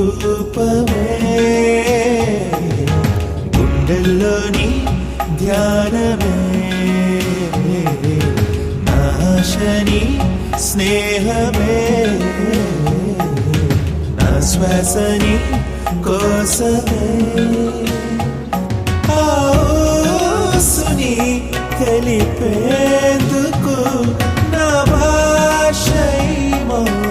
నిరూపమే గుండెల్లోని ధ్యానమే. నాశని స్నేహమే. నా శ్వాసని కోసమే. సుని తెలిపేందుకు నా భాష మౌ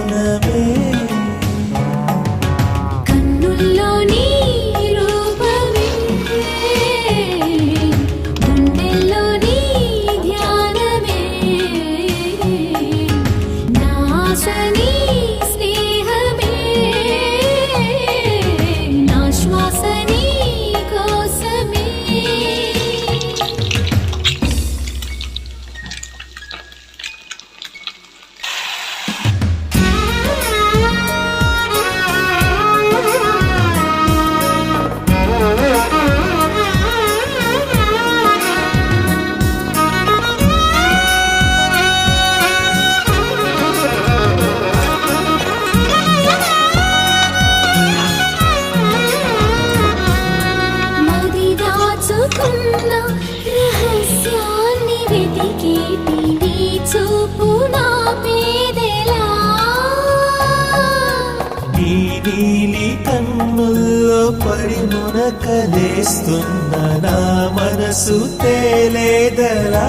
కన్నుల్లో పడి మునకలేస్తున్న నా మనసు తేలేదలా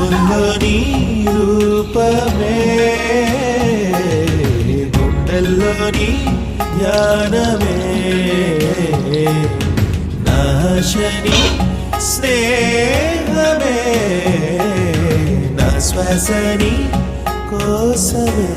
కన్నుల్లో నీ రూపమే గుండెల్లో నీ ధ్యానమే నాశని స్నేహమే నా శ్వాసని కోసమే